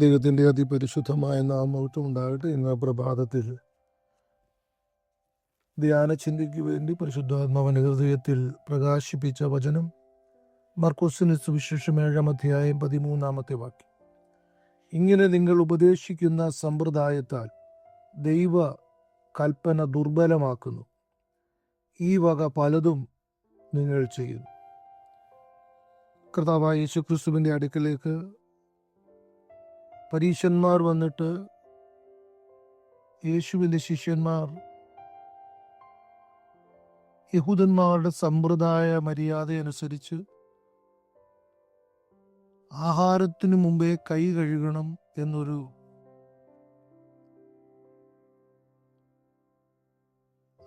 ദൈവത്തിന്റെ അതിപരിശുദ്ധമായ നാമത്വം ഉണ്ടാകട്ടെ ഇന്ന് പ്രഭാതത്തിൽ. ധ്യാന ചിന്തയ്ക്ക് വേണ്ടി പരിശുദ്ധാത്മാവൻ ഹൃദയത്തിൽ പ്രകാശിപ്പിച്ച വചനം മർക്കോസിന് സുവിശേഷം ഏഴാം അധ്യായം പതിമൂന്നാമത്തെ വാക്യം. ഇങ്ങനെ നിങ്ങൾ ഉപദേശിക്കുന്ന സമ്പ്രദായത്താൽ ദൈവ കൽപ്പന ദുർബലമാക്കുന്നു. ഈ വക പലതും നിങ്ങൾ ചെയ്യുന്നു. കർത്താവായ യേശുക്രിസ്തുവിന്റെ അടുക്കലേക്ക് പരീശന്മാർ വന്നിട്ട് യേശുവിന്റെ ശിഷ്യന്മാർ യഹൂദന്മാരുടെ സമ്പ്രദായ മര്യാദ അനുസരിച്ച് ആഹാരത്തിനു മുമ്പേ കൈ കഴുകണം എന്നൊരു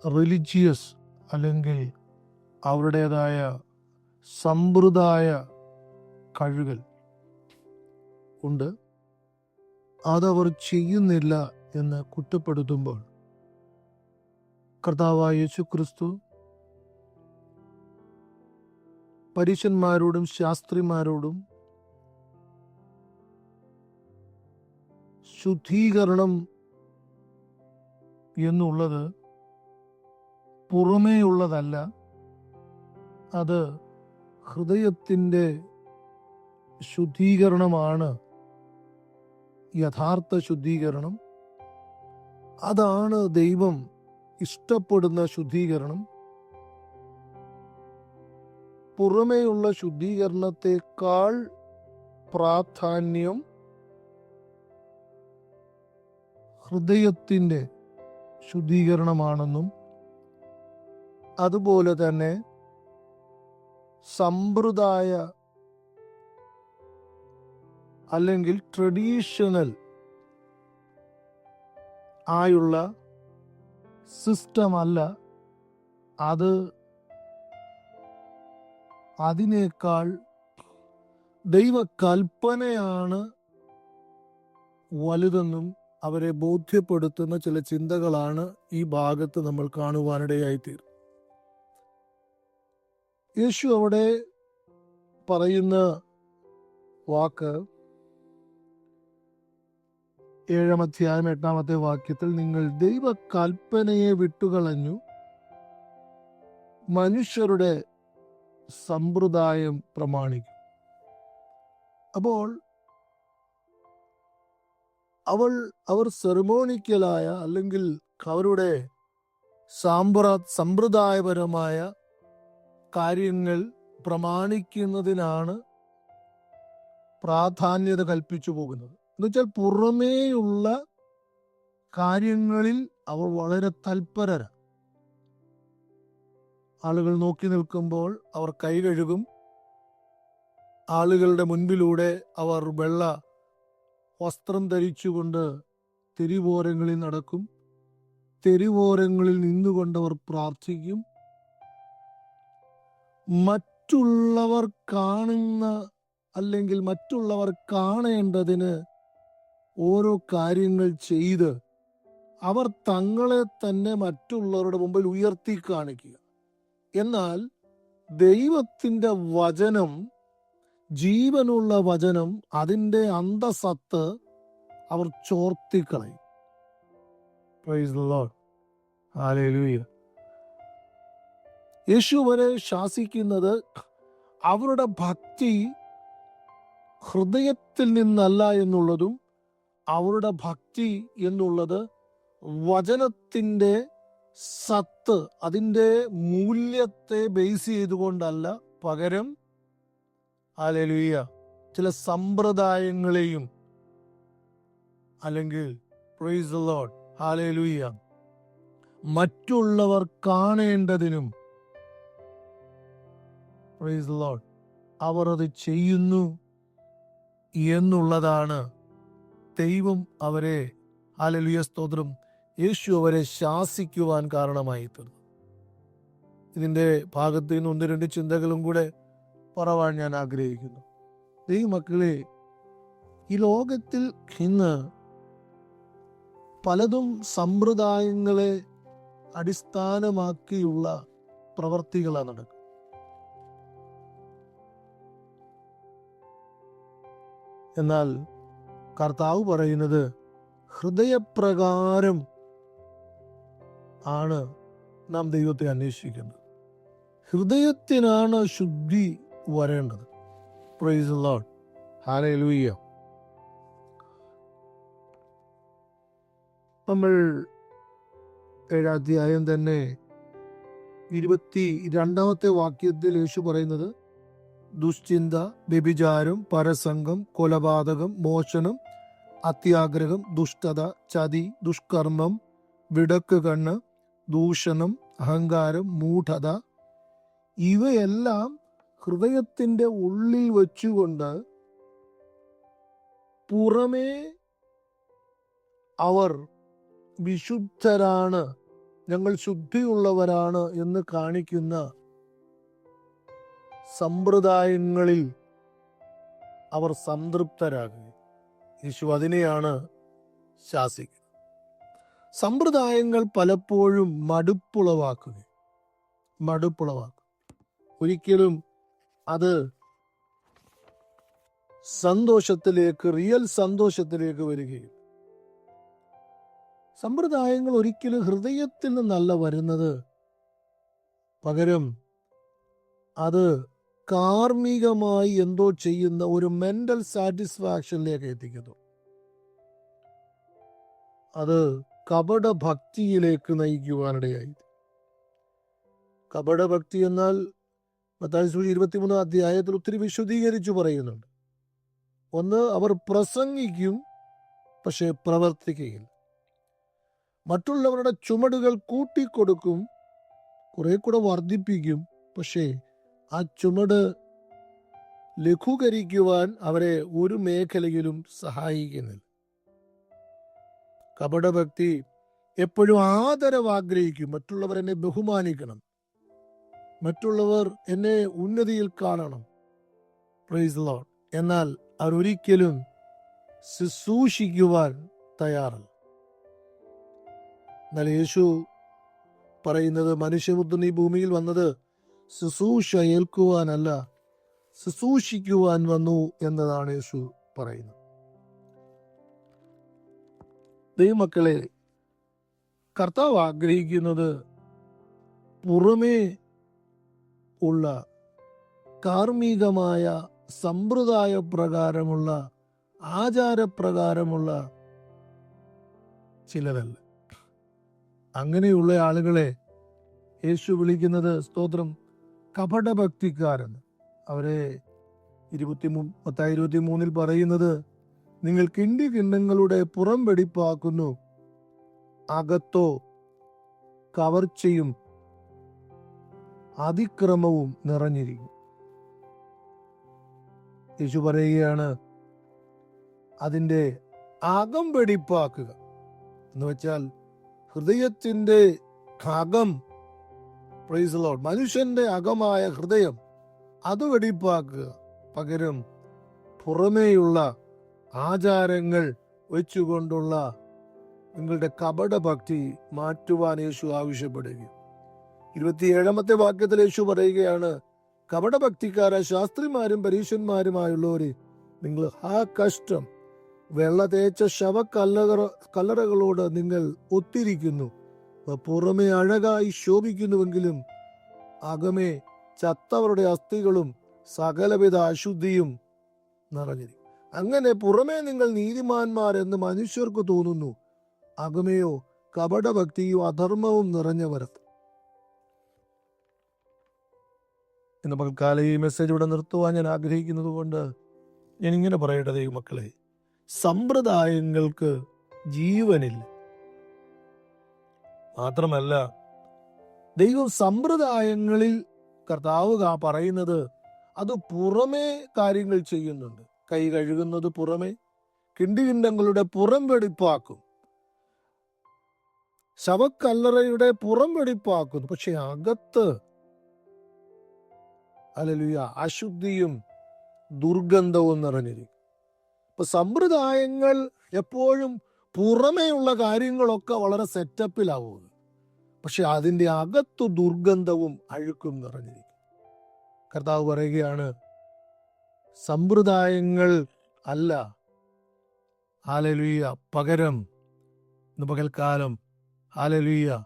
റിലിജിയസ് അല്ലെങ്കിൽ അവരുടേതായ സമ്പ്രദായ കഴുകൽ ഉണ്ട്. അതവർ ചെയ്യുന്നില്ല എന്ന് കുറ്റപ്പെടുത്തുമ്പോൾ കർത്താവായ യേശു ക്രിസ്തു പരീശന്മാരോടും ശാസ്ത്രിമാരോടും ശുദ്ധീകരണം എന്നുള്ളത് പുറമേയുള്ളതല്ല. അത് ഹൃദയത്തിന്റെ ശുദ്ധീകരണമാണ്. യഥാർത്ഥ ശുദ്ധീകരണം. അതാണ് ദൈവം ഇഷ്ടപ്പെടുന്ന ശുദ്ധീകരണം. പുറമേയുള്ള ശുദ്ധീകരണത്തെക്കാൾ പ്രാധാന്യം ഹൃദയത്തിന്റെ ശുദ്ധീകരണമാണെന്നും അതുപോലെ തന്നെ സമ്പ്രദായ അല്ലെങ്കിൽ ട്രഡീഷണൽ ആയുള്ള സിസ്റ്റം അല്ല അത് അതിനേക്കാൾ ദൈവകൽപ്പനയാണ് വലുതെന്നും അവരെ ബോധ്യപ്പെടുത്തുന്ന ചില ചിന്തകളാണ് ഈ ഭാഗത്ത് നമ്മൾ കാണുവാനിടയായിത്തീരും യേശു അവിടെ പറയുന്ന വാക്ക് ഏഴാം അധ്യായം എട്ടാമത്തെ വാക്യത്തിൽ നിങ്ങൾ ദൈവ കൽപ്പനയെ വിട്ടുകളഞ്ഞു. മനുഷ്യരുടെ സമ്പ്രദായം പ്രമാണിക്കും. അപ്പോൾ അവൾ അവർ സെറിമോണിക്കലായ അല്ലെങ്കിൽ അവരുടെ സാമ്പ്ര സമ്പ്രദായപരമായ കാര്യങ്ങൾ പ്രമാണിക്കുന്നതിനാണ് പ്രാധാന്യത കൽപ്പിച്ചു പോകുന്നത്. എന്നുവെച്ചാൽ പുറമേയുള്ള കാര്യങ്ങളിൽ അവർ വളരെ തൽപരരാണ് ആളുകൾ നോക്കി നിൽക്കുമ്പോൾ അവർ കൈ കഴുകും. ആളുകളുടെ മുൻപിലൂടെ അവർ വെള്ള വസ്ത്രം ധരിച്ചുകൊണ്ട് തെരുവോരങ്ങളിൽ നടക്കും. തെരുവോരങ്ങളിൽ നിന്നുകൊണ്ടവർ പ്രാർത്ഥിക്കും. മറ്റുള്ളവർ കാണുന്ന അല്ലെങ്കിൽ മറ്റുള്ളവർ കാണേണ്ടതിന് ഓരോ കാര്യങ്ങൾ ചെയ്ത് അവർ തങ്ങളെ തന്നെ മറ്റുള്ളവരുടെ മുമ്പിൽ ഉയർത്തി കാണിക്കുക. എന്നാൽ ദൈവത്തിന്റെ വചനം ജീവനുള്ള വചനം അതിന്റെ അന്തസത്ത് അവർ ചോർത്തിക്കളയും യേശു വരെ ശാസിക്കുന്നത് അവരുടെ ഭക്തി ഹൃദയത്തിൽ നിന്നല്ല എന്നുള്ളതും അവരുടെ ഭക്തി എന്നുള്ളത് വചനത്തിന്റെ സത്ത് അതിന്റെ മൂല്യത്തെ ബേസ് ചെയ്തുകൊണ്ടല്ല പകരം ഹാലലുയ്യ ചില സമ്പ്രദായങ്ങളെയും അല്ലെങ്കിൽ മറ്റുള്ളവർ കാണേണ്ടതിനും അവർ അത് ചെയ്യുന്നു എന്നുള്ളതാണ് ദൈവം അവരെ ഹാലലുയ സ്തോത്രം. യേശു അവരെ ശാസിക്കുവാൻ കാരണമായി തീർന്നു. ഇതിന്റെ ഭാഗത്ത് നിന്ന് ഒന്ന് രണ്ട് ചിന്തകളും കൂടെ പറവാൻ ഞാൻ ആഗ്രഹിക്കുന്നു. ദൈവമക്കളെ ഈ ലോകത്തിൽ ഇന്ന് പലതും സമ്പ്രദായങ്ങളെ അടിസ്ഥാനമാക്കിയുള്ള പ്രവർത്തികളാണ് നടക്കുന്നത്. എന്നാൽ കർത്താവ് പറയുന്നത് ഹൃദയപ്രകാരം ആണ് നാം ദൈവത്തെ അന്വേഷിക്കുന്നത്. ഹൃദയത്തിനാണ് ശുദ്ധി വരേണ്ടത്. പ്രൈസ് ലോഡ് ഹാലൂയ്യ നമ്മൾ ഏഴാധ്യായം തന്നെ ഇരുപത്തി രണ്ടാമത്തെ വാക്യത്തിൽ യേശു പറയുന്നത് ദുശ്ചിന്ത വ്യഭിചാരം പരസംഗം കൊലപാതകം മോഷണം അത്യാഗ്രഹം ദുഷ്ടത ചതി ദുഷ്കർമ്മം വിടക്ക് കണ്ണ് ദൂഷണം അഹങ്കാരം മൂഢത. ഇവയെല്ലാം ഹൃദയത്തിന്റെ ഉള്ളിൽ വെച്ചുകൊണ്ട് പുറമേ അവർ വിശുദ്ധരാണ് ഞങ്ങൾ ശുദ്ധിയുള്ളവരാണ് എന്ന് കാണിക്കുന്ന സമ്പ്രദായങ്ങളിൽ അവർ സംതൃപ്തരാകുക യേശു അതിനെയാണ് ശാസിക്കുന്നത് സമ്പ്രദായങ്ങൾ പലപ്പോഴും മടുപ്പുളവാക്കുക മടുപ്പുളവാക്കുക ഒരിക്കലും അത് സന്തോഷത്തിലേക്ക് റിയൽ സന്തോഷത്തിലേക്ക് വരികയും സമ്പ്രദായങ്ങൾ ഒരിക്കലും ഹൃദയത്തിൽ നിന്നല്ല വരുന്നത്. പകരം അത് കാർമികമായി എന്തോ ചെയ്യുന്ന ഒരു മെന്റൽ സാറ്റിസ്ഫാക്ഷനിലേക്ക് എത്തിക്കുന്നു. അത് കപട ഭക്തിയിലേക്ക് നയിക്കുവാനിടയായി. കപട ഭക്തി എന്നാൽ മത്തായി സൂചി ഇരുപത്തിമൂന്നാം അധ്യായത്തിൽ ഒത്തിരി വിശദീകരിച്ചു പറയുന്നുണ്ട്. ഒന്ന് അവർ പ്രസംഗിക്കും പക്ഷെ പ്രവർത്തിക്കുകയില്ല മറ്റുള്ളവരുടെ ചുമടുകൾ കൂട്ടിക്കൊടുക്കും കുറെ കൂടെ വർദ്ധിപ്പിക്കും പക്ഷേ ആ ചുമട് ലഘൂകരിക്കുവാൻ അവരെ ഒരു മേഖലയിലും സഹായിക്കുന്നില്ല. കപടഭക്തി എപ്പോഴും ആദരവ് ആഗ്രഹിക്കും മറ്റുള്ളവർ എന്നെ ബഹുമാനിക്കണം. മറ്റുള്ളവർ എന്നെ ഉന്നതിയിൽ കാണണം. പ്രൈസ് ലോഡ് എന്നാൽ അവരൊരിക്കലും ശുശ്രൂഷിക്കുവാൻ തയ്യാറല്ല. എന്നാൽ യേശു പറയുന്നത് മനുഷ്യപുത്രൻ ഈ ഭൂമിയിൽ വന്നത് ശുശ്രൂഷ ഏൽക്കുവാനല്ല ശുശ്രൂഷിക്കുവാൻ വന്നു എന്നതാണ് യേശു പറയുന്നത്. ദൈവമക്കളെ കർത്താവ് ആഗ്രഹിക്കുന്നത് പുറമേ ഉള്ള കാർമ്മികമായ സമ്പ്രദായ പ്രകാരമുള്ള ആചാരപ്രകാരമുള്ള ചിലതല്ല അങ്ങനെയുള്ള ആളുകളെ യേശു വിളിക്കുന്നത് സ്തോത്രം. കപടഭക്തിക്കാരെന്ന്. അവരെ ഇരുപത്തി പത്തായി ഇരുപത്തി മൂന്നിൽ പറയുന്നത് നിങ്ങൾ കിണ്ടി കിണ്ണങ്ങളുടെ പുറം വെടിപ്പാക്കുന്നു അകത്തോ കവർച്ചയും അതിക്രമവും നിറഞ്ഞിരിക്കും. യേശു പറയുകയാണ് അതിന്റെ അകം വെടിപ്പാക്കുക. എന്ന് വെച്ചാൽ ഹൃദയത്തിന്റെ അകം പ്രൈസ് ലോഡ് മനുഷ്യന്റെ അകമായ ഹൃദയം അത് വെടിപ്പാക്കുക. പകരം പുറമേയുള്ള ആചാരങ്ങൾ വെച്ചുകൊണ്ടുള്ള നിങ്ങളുടെ കപടഭക്തി മാറ്റുവാൻ യേശു ആവശ്യപ്പെടുകയും. ഇരുപത്തിയേഴാമത്തെ വാക്യത്തിൽ യേശു പറയുകയാണ് കപടഭക്തിക്കാര ശാസ്ത്രിമാരും പരീക്ഷന്മാരുമായുള്ളവരെ നിങ്ങൾ ആ കഷ്ടം വെള്ള തേച്ച ശവ കല്ലറ കല്ലറകളോട് നിങ്ങൾ ഒത്തിരിക്കുന്നു. പുറമെ അഴകായി ശോഭിക്കുന്നുവെങ്കിലും അകമേ ചത്തവരുടെ അസ്ഥികളും സകലവിധ അശുദ്ധിയും നിറഞ്ഞിരിക്കും. അങ്ങനെ പുറമേ നിങ്ങൾ നീതിമാന്മാരെന്ന് മനുഷ്യർക്ക് തോന്നുന്നു. അകമയോ കപടഭക്തിയും അധർമ്മവും നിറഞ്ഞവരത്ത് ഇന്ന് പകൽക്കാലം ഈ മെസ്സേജ് ഇവിടെ നിർത്തുവാൻ ഞാൻ ആഗ്രഹിക്കുന്നത് കൊണ്ട് ഞാൻ ഇങ്ങനെ പറയട്ടെ മക്കളെ സമ്പ്രദായങ്ങൾക്ക് ജീവനില്ല. മാത്രമല്ല ദൈവം സമ്പ്രദായങ്ങളിൽ കർത്താവ് പറയുന്നത് അത് പുറമേ കാര്യങ്ങൾ ചെയ്യുന്നുണ്ട്. കൈ കഴുകുന്നത് പുറമേ കിണ്ടികിണ്ടങ്ങളുടെ പുറം വെടിപ്പാക്കും. ശവക്കല്ലറയുടെ പുറം വെടിപ്പാക്കുന്നു. പക്ഷെ അകത്ത് അലലുയ അശുദ്ധിയും ദുർഗന്ധവും നിറഞ്ഞിരിക്കും. ഇപ്പൊ സമ്പ്രദായങ്ങൾ എപ്പോഴും പുറമേയുള്ള കാര്യങ്ങളൊക്കെ വളരെ സെറ്റപ്പിലാവുന്നു പക്ഷെ അതിന്റെ അകത്തു ദുർഗന്ധവും അഴുക്കും നിറഞ്ഞിരിക്കും. കർത്താവ് പറയുകയാണ് സമ്പ്രദായങ്ങൾ അല്ല. ഹാലലുയ്യ പകരം ഇന്ന് പകൽക്കാലം ഹാലലുയ്യ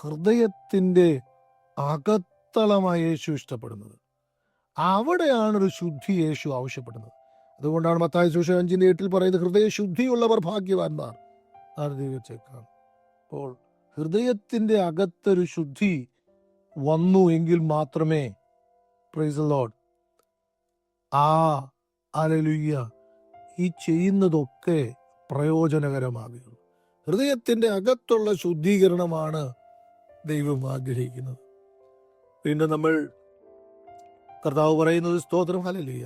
ഹൃദയത്തിന്റെ അകത്തളമായി യേശു ഇഷ്ടപ്പെടുന്നത്. അവിടെയാണ് ഒരു ശുദ്ധി യേശു ആവശ്യപ്പെടുന്നത്. അതുകൊണ്ടാണ് മത്തായ സുഷ അഞ്ചിന്റെ എട്ടിൽ പറയുന്നത് ഹൃദയശുദ്ധിയുള്ളവർ ഭാഗ്യവാന്മാർ. ആർദ്ദിവച്ചേക്കാം അപ്പോൾ ഹൃദയത്തിന്റെ അകത്തൊരു ശുദ്ധി വന്നു എങ്കിൽ മാത്രമേ പ്രൈസ് ലോഡ് ആ അലലുയ്യ ഈ ചെയ്യുന്നതൊക്കെ പ്രയോജനകരമാകുകയുള്ളൂ ഹൃദയത്തിന്റെ അകത്തുള്ള ശുദ്ധീകരണമാണ് ദൈവം ആഗ്രഹിക്കുന്നത്. പിന്നെ നമ്മൾ കർത്താവ് പറയുന്നത് സ്തോത്രം ഹലലിയ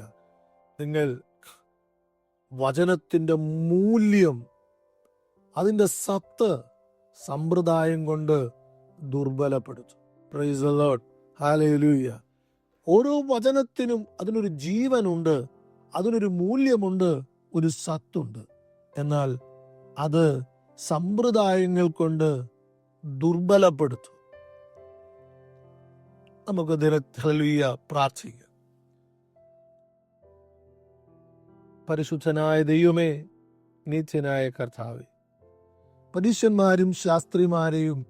നിങ്ങൾ വചനത്തിന്റെ മൂല്യം അതിന്റെ സത്ത് സമ്പ്രദായം കൊണ്ട് ദുർബലപ്പെടുത്തും. പ്രൈസ് ലോഡ് ഹാലലൂയ ഓരോ വചനത്തിനും അതിനൊരു ജീവനുണ്ട് അതിനൊരു മൂല്യമുണ്ട് ഒരു സത്തുണ്ട്. എന്നാൽ അത് സമ്പ്രദായങ്ങൾ കൊണ്ട് ദുർബലപ്പെടുത്തും. നമുക്ക് ദിനഹലുയ പ്രാർത്ഥിക്കാം. പരിശുദ്ധനായ ദൈവമേ നിത്യനായ കർത്താവെ പരീശന്മാരും ശാസ്ത്രിമാരെയും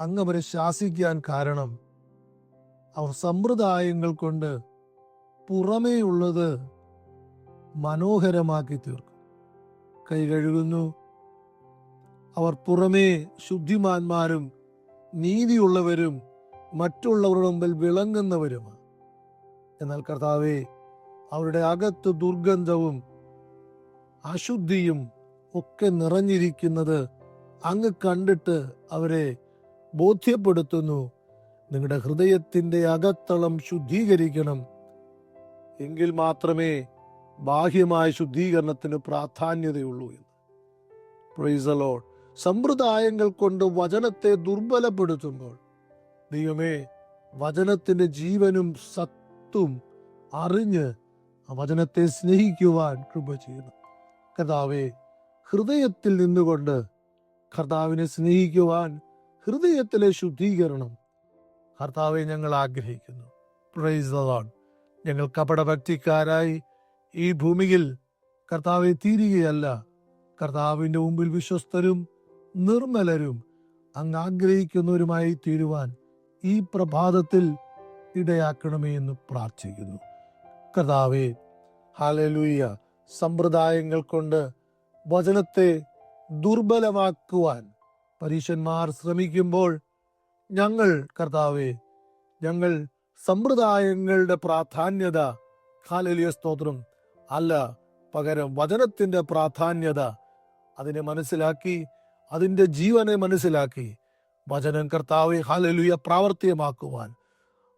അങ്ങവരെ ശാസിക്കാൻ കാരണം അവർ സമ്പ്രദായങ്ങൾ കൊണ്ട് പുറമേ ഉള്ളത് മനോഹരമാക്കി തീർക്കും. കൈ കഴുകുന്നു. അവർ പുറമേ ശുദ്ധിമാന്മാരും നീതിയുള്ളവരും മറ്റുള്ളവരുടെ മുമ്പിൽ വിളങ്ങുന്നവരുമാണ്. എന്നാൽ കർത്താവെ അവരുടെ അകത്ത് ദുർഗന്ധവും അശുദ്ധിയും ഒക്കെ നിറഞ്ഞിരിക്കുന്നത് അങ്ങ് കണ്ടിട്ട് അവരെ ബോധ്യപ്പെടുത്തുന്നു. നിങ്ങളുടെ ഹൃദയത്തിന്റെ അകത്തളം ശുദ്ധീകരിക്കണം. എങ്കിൽ മാത്രമേ ബാഹ്യമായ ശുദ്ധീകരണത്തിന് പ്രാധാന്യതയുള്ളൂ എന്ന്. പ്രൈസ് ലോഡ് സമ്പ്രദായങ്ങൾ കൊണ്ട് വചനത്തെ ദുർബലപ്പെടുത്തുമ്പോൾ ദൈവമേ വചനത്തിന്റെ ജീവനും സത്തും അറിഞ്ഞ് ആ വചനത്തെ സ്നേഹിക്കുവാൻ കൃപ ചെയ്യണം കർത്താവെ ഹൃദയത്തിൽ നിന്നുകൊണ്ട് കർത്താവിനെ സ്നേഹിക്കുവാൻ ഹൃദയത്തിലെ ശുദ്ധീകരണം കർത്താവെ ഞങ്ങൾ ആഗ്രഹിക്കുന്നു. പ്രൈസ് ഞങ്ങൾ കപടഭക്തിക്കാരായി ഈ ഭൂമിയിൽ കർത്താവെ തീരുകയല്ല. കർത്താവിന്റെ മുമ്പിൽ വിശ്വസ്തരും നിർമ്മലരും അങ്ങ് ആഗ്രഹിക്കുന്നവരുമായി തീരുവാൻ ഈ പ്രഭാതത്തിൽ ഇടയാക്കണമേ എന്ന് പ്രാർത്ഥിക്കുന്നു. കർത്താവെ ഹാലലൂയ സമ്പ്രദായങ്ങൾ കൊണ്ട് വചനത്തെ ദുർബലമാക്കുവാൻ പരീശന്മാർ ശ്രമിക്കുമ്പോൾ ഞങ്ങൾ കർത്താവെ ഞങ്ങൾ സമ്പ്രദായങ്ങളുടെ പ്രാധാന്യത ഹാലലിയ സ്തോത്രം അല്ല പകരം വചനത്തിന്റെ പ്രാധാന്യത അതിനെ മനസ്സിലാക്കി അതിന്റെ ജീവനെ മനസ്സിലാക്കി വചനം കർത്താവെ ഹാലലുയ പ്രാവർത്തികമാക്കുവാൻ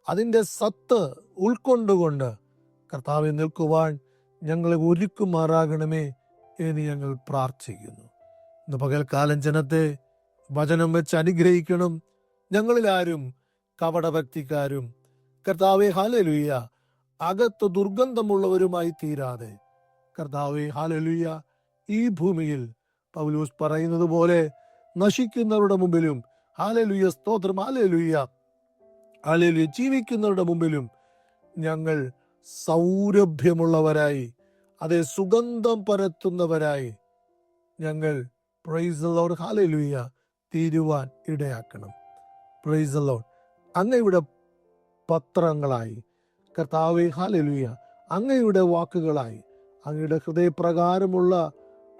അതിന്റെ സത്ത് ഉൾക്കൊണ്ടുകൊണ്ട് കർത്താവെ നിൽക്കുവാൻ ഞങ്ങളെ ഒരുക്കുമാറാകണമേ എന്ന് ഞങ്ങൾ പ്രാർത്ഥിക്കുന്നു. ഇന്ന് പകൽക്കാലം ജനത്തെ വചനം വെച്ച് അനുഗ്രഹിക്കണം. ഞങ്ങളിലാരും കപടഭക്തിക്കാരും കർത്താവെ ഹാലലുയ്യ അകത്ത് ദുർഗന്ധമുള്ളവരുമായി തീരാതെ. കർത്താവെ ഹാലലുയ്യ ഈ ഭൂമിയിൽ പൗലൂസ് പറയുന്നത് പോലെ നശിക്കുന്നവരുടെ മുമ്പിലും ഹാലലുയ്യ സ്തോത്രം ഹാലലുയ്യ ഹാലലുയ്യ ജീവിക്കുന്നവരുടെ മുമ്പിലും ഞങ്ങൾ സൗരഭ്യമുള്ളവരായി അതേ സുഗന്ധം പരത്തുന്നവരായി ഞങ്ങൾ പ്രൈസ് ലോഡ് ഹാലലുയ്യ തീരുവാൻ ഇടയാക്കണം. പ്രൈസ് അങ്ങയുടെ പത്രങ്ങളായി. കർത്താവെ ഹാലലുയ്യ അങ്ങയുടെ വാക്കുകളായി. അങ്ങയുടെ ഹൃദയപ്രകാരമുള്ള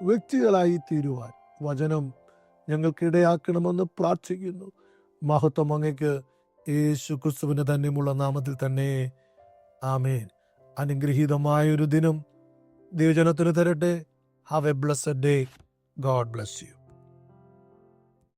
വ്യക്തികളായി തീരുവാൻ വചനം ഞങ്ങൾക്കിടയാക്കണമെന്ന് പ്രാർത്ഥിക്കുന്നു. മഹത്വം അങ്ങയ്ക്ക് യേശു ക്രിസ്തുവിന് തന്നെയുമുള്ള നാമത്തിൽ തന്നെ. ആമേൻ. അനുഗ്രഹീതമായൊരു ദിനം ദൈവജനത്തിന് തരട്ടെ. Have a blessed day God bless you